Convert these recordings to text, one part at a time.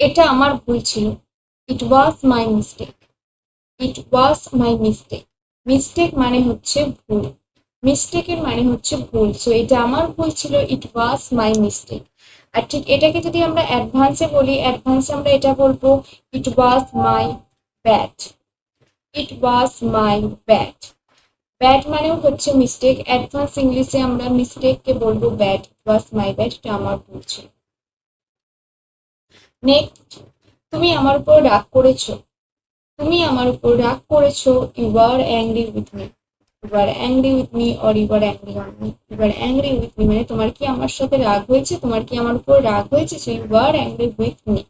এটা আমার ভুল ছিল। It was my mistake it was my mistake mistake মানে হচ্ছে ভুল। মিস্টেকের মানে হচ্ছে ভুল। সো এটা আমার ভুল ছিল। ইট ওয়াজ মাই মিস্টেক আর ঠিক এটাকে যদি আমরা অ্যাডভান্সে বলি অ্যাডভান্সে আমরা এটা বলব it was my bad it was my bad bad মানেও হচ্ছে মিস্টেক অ্যাডভান্স ইংলিশে আমরা মিস্টেককে বলব bat it was my bat এটা আমার ভুল ছিল। নেক্সট তুমি আমার উপর রাগ করেছ। তুমি আমার উপর রাগ করেছ। You are angry with me you are angry with me or you are angry on me you are angry with me মানে তোমার কি আমার সাথে রাগ হয়েছে? তোমার কি আমার উপর রাগ হয়েছে? So you are angry with me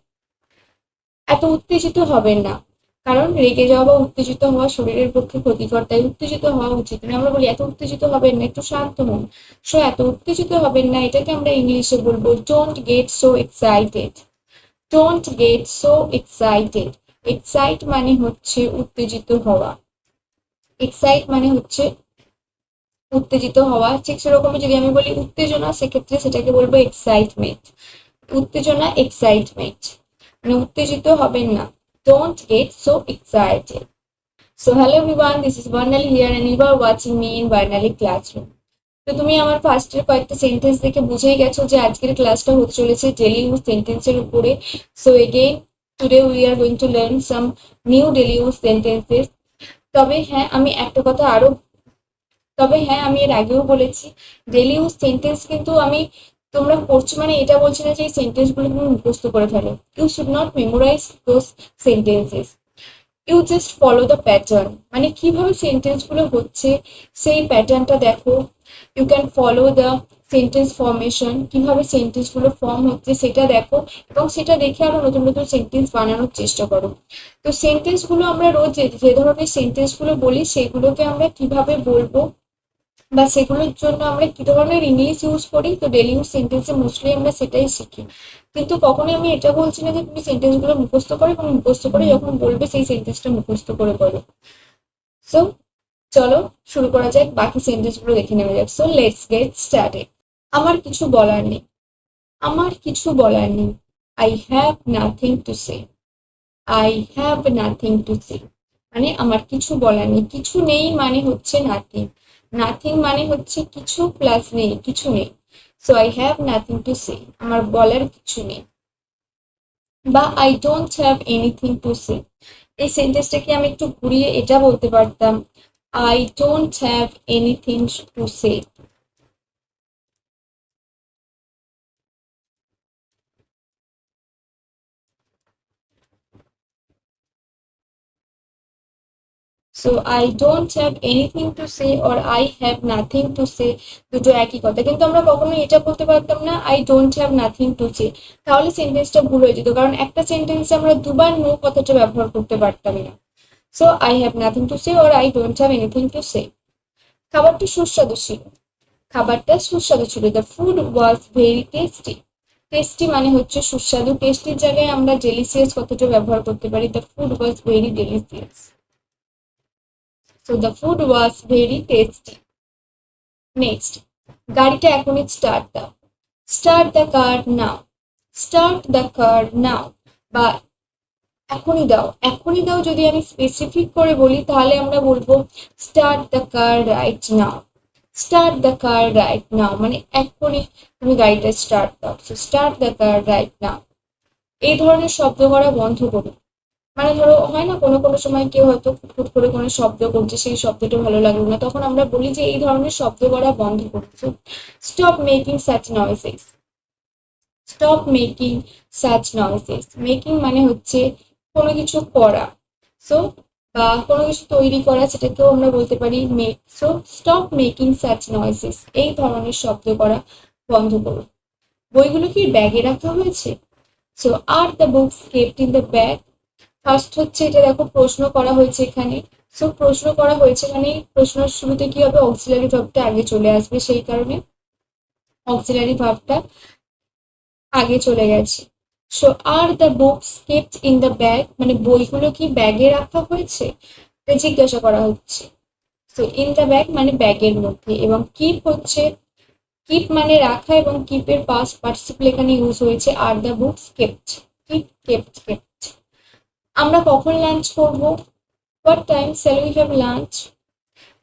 এত উত্তেজিত হবেন না। কারণ রেগে যাওয়া বা উত্তেজিত হওয়া শরীরের পক্ষে ক্ষতিকর, তাই উত্তেজিত হওয়া উচিত না। আমরা বলি, এত উত্তেজিত হবেন না, একটু শান্ত হন। সো এত উত্তেজিত হবেন না, এটাকে আমরা ইংলিশে বলব don't get so excited don't get so excited excite মানে হচ্ছে উত্তেজিত হওয়া। এক্সাইট মানে হচ্ছে উত্তেজিত হওয়া। ঠিক সেরকমই যদি আমি বলি উত্তেজনা, সেক্ষেত্রে সেটাকে বলব এক্সাইটমেন্ট উত্তেজনা এক্সাইটমেন্ট মানে উত্তেজিত হবেন না। Don't get so excited so hello everyone this is Barnali here and you are watching me in Barnali classroom তো তুমি আমার ফার্স্টের কয়েকটা সেন্টেন্স দেখে বুঝেই গেছো যে আজকের ক্লাসটা হতে চলেছে ডেলি ইউজ সেন্টেন্সের উপরে। So again today we are going to learn some new daily use sentences তবে হ্যাঁ আমি একটা কথা আরও, তবে হ্যাঁ আমি এর আগেও বলেছি ডেলি ইউজ সেন্টেন্স কিন্তু আমি, তোমরা পড়ছো মানে এটা বলছি না যে এই সেন্টেন্সগুলো তুমি মুখস্থ করে ফেলো। You should not memorize those sentences you just follow the pattern মানে কীভাবে সেন্টেন্সগুলো হচ্ছে, সেই প্যাটার্নটা দেখো। You can follow the sentence formation কীভাবে সেন্টেন্সগুলো ফর্ম হচ্ছে সেটা দেখো এবং সেটা দেখে আরও নতুন নতুন সেন্টেন্স বানানোর চেষ্টা করো। তো সেন্টেন্সগুলো আমরা রোজ যে ধরনের সেন্টেন্সগুলো বলি, সেগুলোকে আমরা কীভাবে বলব? বা সেগুলোর জন্য আমরা কি ধরনের ইংলিশ ইউজ করি, তো ডেলি ইউজ সেন্টেন্সে মোস্টলি আমরা সেটাই শিখি। কিন্তু কখনোই আমি এটা বলছি না যে তুমি সেন্টেন্সগুলো মুখস্থ করো এবং মুখস্থ করে যখন বলবে সেই সেন্টেন্সটা মুখস্থ করে বলো। সো চলো শুরু করা যাক, বাকি সেন্টেন্সগুলো দেখে নেওয়া যাক। সো লেটস গেট স্টার্টেড আমার কিছু বলার নেই। আমার কিছু বলার নেই। I have nothing to say I have nothing to say মানে আমার কিছু বলার নেই। কিছু নেই মানে হচ্ছে নাথিং নাথিং মানে হচ্ছে কিছু প্লাস নেই, কিছু নেই। So I have nothing to say আমার বলার কিছু নেই। বা I don't have anything to say এই সেন্টেন্সটাকে আমি একটু ঘুরিয়ে এটা বলতে পারতাম? I don't have anything to say so I don't have anything to say or I have nothing to say দুটো একই কথা। কিন্তু আমরা কখনো এটা বলতে পারতাম না I don't have nothing to say তাহলে সেন্টেন্সটা ভুল হয়ে যেত, কারণ একটা সেন্টেন্সে আমরা দুবার নো কথাটা ব্যবহার করতে পারতাম না। So I have nothing to say or I don't have anything to say খাবারটি সুস্বাদু ছিল। খাবারটা সুস্বাদু ছিল। The food was very tasty tasty মানে হচ্ছে সুস্বাদু। টেস্টির জায়গায় আমরা ডেলিসিয়াস কথাটা ব্যবহার করতে পারি। The food was very delicious So the food was very tasty. Next, গাড়িটা এখনই স্টার্ট দাও। Start the car now start the car now বা এখনই দাও। এখনই দাও যদি আমি স্পেসিফিক করে বলি তাহলে আমরা বলব start the car right now start the car right now মানে এখনই তুমি গাড়িটা স্টার্ট দাও। So start the car right now এই ধরনের শব্দ করা বন্ধ করুন। মানে ধরো হয় না, কোনো কোনো সময় কেউ হয়তো ফুট করে কোনো শব্দ করছে, সেই শব্দটা ভালো লাগল না, তখন আমরা বলি যে এই ধরনের শব্দ করা বন্ধ করছ stop making such noises stop making such noises making মানে হচ্ছে কোনো কিছু করা। সো বা কোনো কিছু তৈরি করা, সেটাকেও আমরা বলতে পারি make so stop making such noises এই ধরনের শব্দ করা বন্ধ করুন বইগুলো কি ব্যাগে রাখা হয়েছে? So are the books kept in the bag first হচ্ছে এটা দেখো, প্রশ্ন করা হয়েছে এখানে। সো প্রশ্ন করা হয়েছে মানে প্রশ্নের শুরুতে কি হবে? অক্সিলারি ভাবটা আগে চলে আসবে সেই কারণে। অক্সিলারি ভাবটা আগে চলে গেছে। So are the books kept in the bag মানে বইগুলো কি ব্যাগে রাখা হয়েছে? এটা জিজ্ঞাসা করা হচ্ছে। সো ইন দ্য ব্যাগ মানে ব্যাগের মধ্যে এবং কিপ হচ্ছে কিপ মানে রাখা এবং কিপের পাস পার্টিসিপল এখানে ইউজ হয়েছে। Are the books kept keep kept kept আমরা কখন লাঞ্চ করব? What time shall we have lunch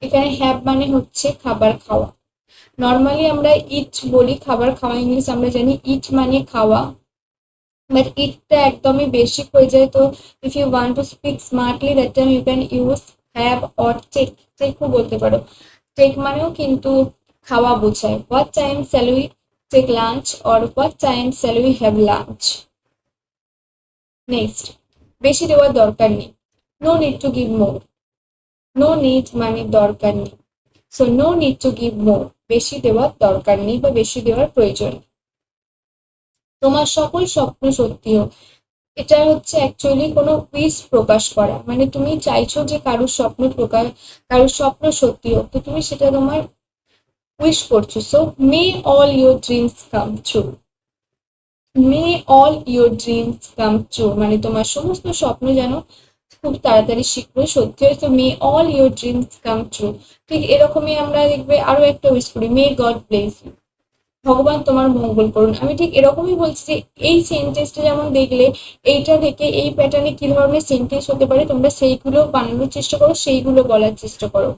এখানে হ্যাভ মানে হচ্ছে খাবার খাওয়া। নর্মালি আমরা ইট বলি খাবার খাওয়া ইংলিশ আমরা জানি ইট মানে খাওয়া। বাট ইটটা একদমই বেসিক হয়ে যায় তো। If you want to speak smartly that time you can use have or take টেকও বলতে পারো। টেক মানেও কিন্তু খাওয়া বোঝায়। What time shall we take lunch or what time shall we have lunch next বেশি দেওয়ার দরকার নেই। No need to give more no need মানে দরকার নেই। So no need to give more বেশি দেওয়ার দরকার নেই বা বেশি দেওয়ার প্রয়োজন তোমার সকল স্বপ্ন সত্যি হোক এটা হচ্ছে অ্যাকচুয়ালি কোনো উইস প্রকাশ করা। মানে তুমি চাইছো যে কারোর স্বপ্ন প্রকাশ, কারোর স্বপ্ন সত্যি হোক তো তুমি সেটা তোমার উইশ করছ। So may all your dreams come true may all your dreams come true মানে তোমার সমস্ত স্বপ্ন যেন খুব তাড়াতাড়ি শীঘ্রই সত্যি হয়। তো may all your dreams come true ঠিক এরকমই আমরা দেখবে আরও একটা উইশ করি। মে গড ব্লেস ইউ ভগবান তোমার মঙ্গল করুন। আমি ঠিক এরকমই বলছি যে, এই সেন্টেন্সটা যেমন দেখলে, এইটা থেকে এই প্যাটার্নে কি ধরনের সেন্টেন্স হতে পারে, তোমরা সেইগুলো বানানোর চেষ্টা করো, সেইগুলো বলার চেষ্টা করো।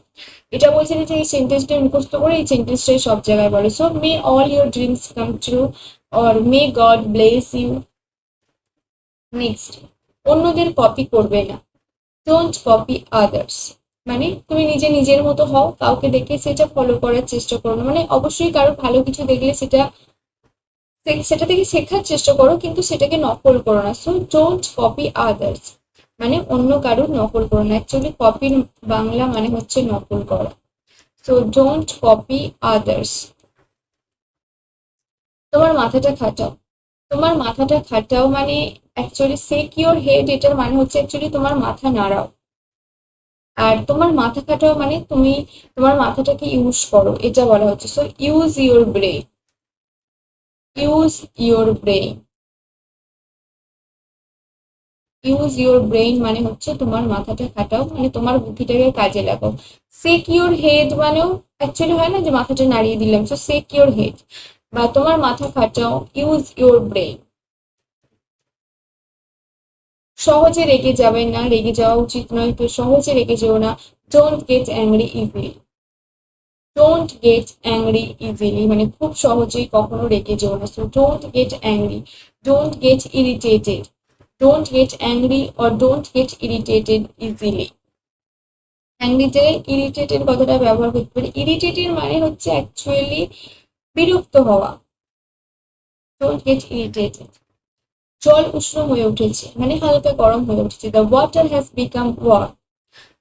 এটা বলছে যে, এই সেন্টেন্সটা মুখস্থ করে, এই সেন্টেন্সটাই সব জায়গায় বলো। So may all your dreams come true or may God bless you next অন্যদের কপি করবে না। ডোন্ট কপি আদার্স মানে তুমি নিজে নিজের মতো হও, কাউকে দেখে সেটা ফলো করার চেষ্টা করো না। মানে অবশ্যই কারও ভালো কিছু দেখলে সেটা সেটা থেকে শেখার চেষ্টা করো, কিন্তু সেটাকে নকল করো না। সো ডোন্ট কপি আদার্স মানে অন্য কারোর নকল করো না। অ্যাকচুয়ালি কপির বাংলা মানে হচ্ছে নকল করা। সো ডোন্ট কপি আদার্স তোমার মাথাটা খাটাও। তোমার মাথাটা খাটাও মানে অ্যাকচুয়ালি সেকিওর হেড এটার মানে হচ্ছে অ্যাকচুয়ালি তোমার মাথা নাড়াও। আর তোমার মাথা খাটাও মানে তুমি তোমার মাথাটাকে ইউজ করো, এটা বলা হচ্ছে। So use your brain use your brain use your brain মানে হচ্ছে তোমার মাথাটা খাটাও মানে তোমার বুদ্ধিটাকে কাজে লাগাও। সেকিওর হেড মানেও অ্যাকচুয়ালি হয় না যে মাথাটা নাড়িয়ে দিলাম। সো সেকিওর হেড বা তোমার মাথা খাটাও ইউজ ইউর ব্রেন সহজে রেগে যাবেন না, রেগে যাওয়া উচিত নয়, তো সহজে রেগে যেও না। Don't get angry easily don't get angry easily মানে খুব সহজেই কখনো রেগে যেও না। So don't get angry don't get irritated don't get angry or don't get irritated easily অ্যাংরিতে irritated কথাটা ব্যবহার করতে পারি? ইরিটেটেড মানে হচ্ছে অ্যাকচুয়ালি বিরক্ত হওয়া। ডোন্ট গেট ইরিটেটেড জল উষ্ণ হয়ে উঠেছে মানে হালকা গরম হয়ে উঠেছে। The water has become warm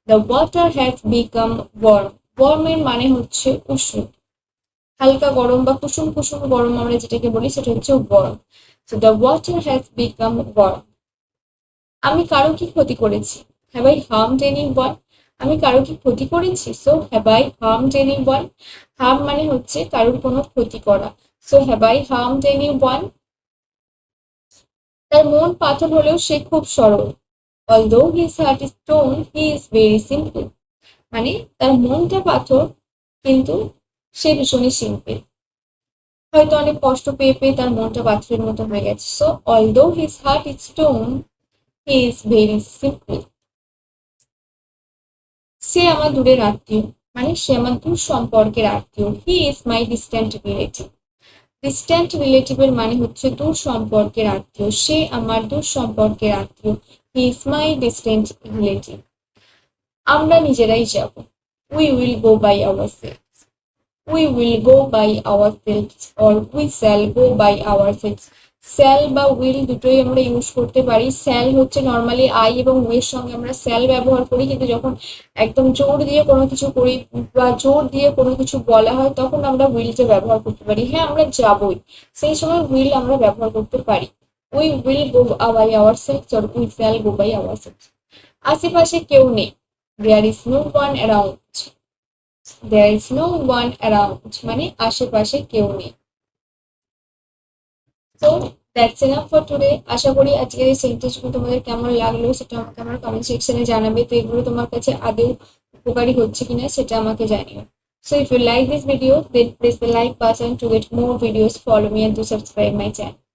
the water has become warm ওয়ার্মের মানে হচ্ছে উষ্ণ। হালকা গরম বা কুসুম কুসুম গরম আমরা যেটাকে বলি, সেটা হচ্ছে warm so the water has become warm আমি কারও কি ক্ষতি করেছি? Have I harmed anyone আমি কারও কি ক্ষতি করেছি? So have I harmed anyone harm মানে হচ্ছে কারোর কোনো ক্ষতি করা। So have I harmed anyone তার মন পাথর হলেও সে খুব সরল। Although his heart is stone he is very simple মানে তার মনটা পাথর, কিন্তু সে ভীষণই সিম্পল হয়তো অনেক কষ্ট পেয়ে পেয়ে তার মনটা পাথরের মতো হয়ে গেছে। So although his heart is stone he is very simple সে আমার দূরের আত্মীয়। মানে সে আমার দূর সম্পর্কের আত্মীয়। He is my distant relative distant রিলেটিভের মানে হচ্ছে দূর সম্পর্কের আত্মীয়। সে আমার দূর সম্পর্কের আত্মীয়। He is my distant relative আমরা নিজেরাই যাব। We will go by ourselves we will go by ourselves or we shall go by ourselves shall বা উইল দুটোই আমরা ইউজ করতে পারি। স্যাল হচ্ছে নর্মালি আই এবং উইয়ের সঙ্গে আমরা স্যাল ব্যবহার করি, কিন্তু যখন একদম জোর দিয়ে কোনো কিছু করি বা জোর দিয়ে কোনো কিছু বলা হয়, তখন আমরা উইলটা ব্যবহার করতে পারি। হ্যাঁ আমরা যাবই। সেই সময় উইল আমরা ব্যবহার করতে পারি। We will go by ourselves or we shall go by ourselves আশেপাশে কেউ নেই। There is no one around there is no one around মানে আশেপাশে কেউ নেই। তো দ্যাটস এন ফর টুডে আশা করি আজকের এই সেন্টেন্সগুলো তোমাদের কেমন লাগল সেটা আমাকে আমার কমেন্ট সেকশনে জানাবে। তো এগুলো তোমার কাছে আদৌ উপকারী হচ্ছে কিনা সেটা আমাকে জানিও। So if you like this video then please like person to get more videos follow me and to subscribe my channel